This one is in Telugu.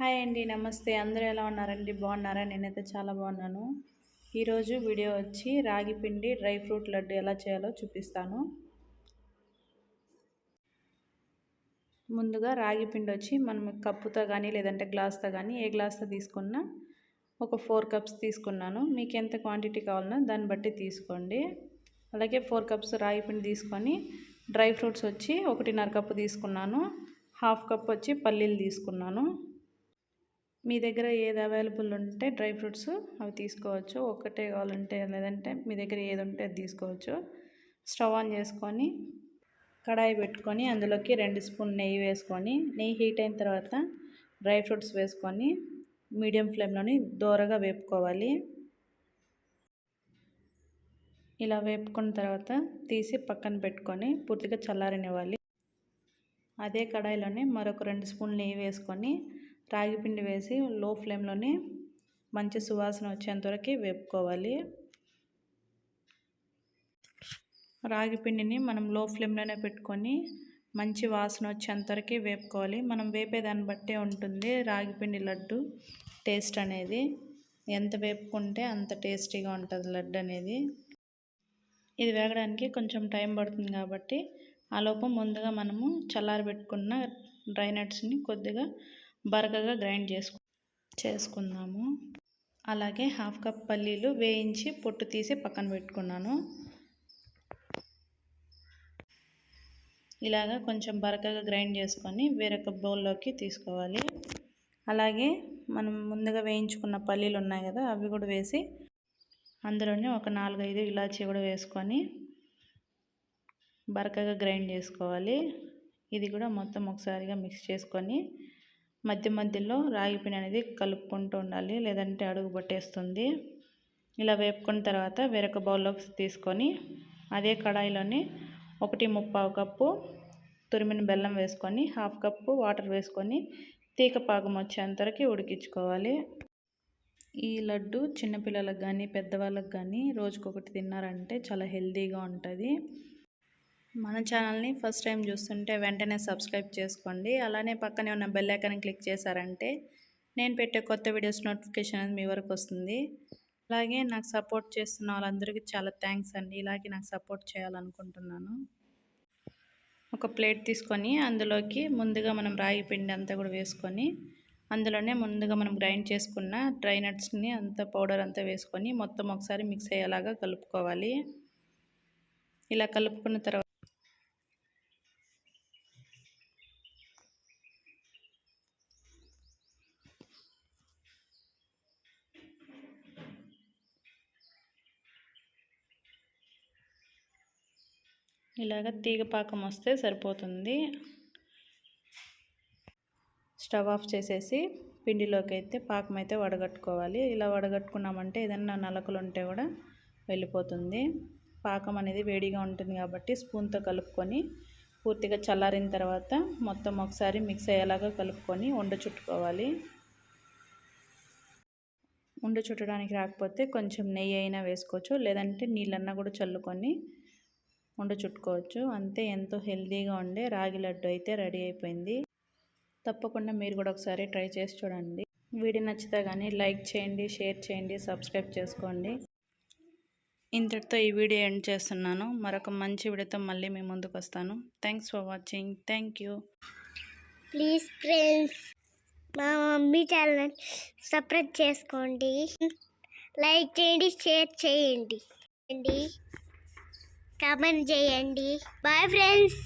హాయ్ అండి నమస్తే. అందరూ ఎలా ఉన్నారండి? బాగున్నారా? నేనైతే చాలా బాగున్నాను. ఈరోజు వీడియో వచ్చి రాగి పిండి డ్రై ఫ్రూట్ లడ్డు ఎలా చేయాలో చూపిస్తాను. ముందుగా రాగి పిండి వచ్చి మనం కప్పుతో కానీ లేదంటే గ్లాస్తో కానీ ఏ గ్లాస్తో తీసుకున్నా ఒక ఫోర్ కప్స్ తీసుకున్నాను. మీకు ఎంత క్వాంటిటీ కావాలన్నా దాన్ని బట్టి తీసుకోండి. అలాగే ఫోర్ కప్స్ రాగి పిండి తీసుకొని డ్రై ఫ్రూట్స్ వచ్చి ఒకటిన్నర కప్పు తీసుకున్నాను. హాఫ్ కప్ వచ్చి పల్లీలు తీసుకున్నాను. మీ దగ్గర ఏది అవైలబుల్ ఉంటే డ్రై ఫ్రూట్స్ అవి తీసుకోవచ్చు. ఒక్కటే కావాలంటే లేదంటే మీ దగ్గర ఏది ఉంటే అది తీసుకోవచ్చు. స్టవ్ ఆన్ చేసుకొని కడాయి పెట్టుకొని అందులోకి రెండు స్పూన్ నెయ్యి వేసుకొని నెయ్యి హీట్ అయిన తర్వాత డ్రై ఫ్రూట్స్ వేసుకొని మీడియం ఫ్లేమ్లోని దోరగా వేపుకోవాలి. ఇలా వేపుకున్న తర్వాత తీసి పక్కన పెట్టుకొని పూర్తిగా చల్లారనివ్వాలి. అదే కడాయిలోనే మరొక రెండు స్పూన్ నెయ్యి వేసుకొని రాగి పిండి వేసి లో ఫ్లేమ్లోనే మంచి సువాసన వచ్చేంతవరకు వేపుకోవాలి. రాగి పిండిని మనం లో ఫ్లేమ్లోనే పెట్టుకొని మంచి వాసన వచ్చేంతవరకు వేపుకోవాలి. మనం వేపేదాన్ని బట్టే ఉంటుంది రాగి పిండి లడ్డు టేస్ట్ అనేది. ఎంత వేపుకుంటే అంత టేస్టీగా ఉంటుంది లడ్డు అనేది. ఇది వేగడానికి కొంచెం టైం పడుతుంది కాబట్టి ఆ లోపం ముందుగా మనము చల్లారబెట్టుకున్న డ్రై నట్స్ని కొద్దిగా బరకగా గ్రైండ్ చేసుకు చేసుకుందాము. అలాగే హాఫ్ కప్ పల్లీలు వేయించి పొట్టు తీసి పక్కన పెట్టుకున్నాను. ఇలాగా కొంచెం బరకగా గ్రైండ్ చేసుకొని వేరొక బౌల్లోకి తీసుకోవాలి. అలాగే మనం ముందుగా వేయించుకున్న పల్లీలు ఉన్నాయి కదా అవి కూడా వేసి అందులోనే ఒక నాలుగైదు ఇలాచీ కూడా వేసుకొని బరకగా గ్రైండ్ చేసుకోవాలి. ఇది కూడా మొత్తం ఒకసారిగా మిక్స్ చేసుకొని మధ్య మధ్యలో రాగి పిండి అనేది కలుపుకుంటూ ఉండాలి లేదంటే అడుగు పట్టేస్తుంది. ఇలా వేపుకున్న తర్వాత వేరొక బౌల్లోకి తీసుకొని అదే కడాయిలోని ఒకటి ముప్పావు కప్పు తురిమిన బెల్లం వేసుకొని హాఫ్ కప్పు వాటర్ వేసుకొని తీగ పాకం వచ్చేంతవరకు ఉడికించుకోవాలి. ఈ లడ్డు చిన్నపిల్లలకు కానీ పెద్దవాళ్ళకి కానీ రోజుకొకటి తిన్నారంటే చాలా హెల్తీగా ఉంటుంది. మన ఛానల్ని ఫస్ట్ టైం చూస్తుంటే వెంటనే సబ్స్క్రైబ్ చేసుకోండి. అలానే పక్కనే ఉన్న బెల్ ఐకాన్ క్లిక్ చేశారంటే నేను పెట్టే కొత్త వీడియోస్ నోటిఫికేషన్ అనేది మీ వరకు వస్తుంది. అలాగే నాకు సపోర్ట్ చేస్తున్న వాళ్ళందరికీ చాలా థ్యాంక్స్ అండి. ఇలాగే నాకు సపోర్ట్ చేయాలనుకుంటున్నాను. ఒక ప్లేట్ తీసుకొని అందులోకి ముందుగా మనం రాగి పిండి అంతా కూడా వేసుకొని అందులోనే ముందుగా మనం గ్రైండ్ చేసుకున్న డ్రై నట్స్ని అంతా పౌడర్ అంతా వేసుకొని మొత్తం ఒకసారి మిక్స్ అయ్యేలాగా కలుపుకోవాలి. ఇలా కలుపుకున్న తర్వాత ఇలాగ తీగ పాకం వస్తే సరిపోతుంది. స్టవ్ ఆఫ్ చేసేసి పిండిలోకి అయితే పాకం అయితే వడగట్టుకోవాలి. ఇలా వడగట్టుకున్నామంటే ఏదన్నా నలకలు ఉంటే కూడా వెళ్ళిపోతుంది. పాకం అనేది వేడిగా ఉంటుంది కాబట్టి స్పూన్తో కలుపుకొని పూర్తిగా చల్లారిన తర్వాత మొత్తం ఒకసారి మిక్స్ అయ్యేలాగా కలుపుకొని ఉండ చుట్టుకోవాలి. ఉండ చుట్టడానికి రాకపోతే కొంచెం నెయ్యి అయినా వేసుకోవచ్చు. లేదంటే నీళ్ళన్నా కూడా చల్లుకొని ఉండ చుట్టుకోవచ్చు. అంతే ఎంతో హెల్దీగా ఉండే రాగి లడ్డు అయితే రెడీ అయిపోయింది. తప్పకుండా మీరు కూడా ఒకసారి ట్రై చేసి చూడండి. వీడియో నచ్చితే కానీ లైక్ చేయండి షేర్ చేయండి సబ్స్క్రైబ్ చేసుకోండి. ఇంతటితో ఈ వీడియో ఎండ్ చేస్తున్నాను. మరొక మంచి వీడియోతో మళ్ళీ మీ ముందుకు వస్తాను. Thanks for watching thank you please friends మా మమ్మీ ఛానల్ సపరేట్ చేసుకోండి. లైక్ చేయండి షేర్ చేయండి. కామెంట్ చేయండి. Bye friends.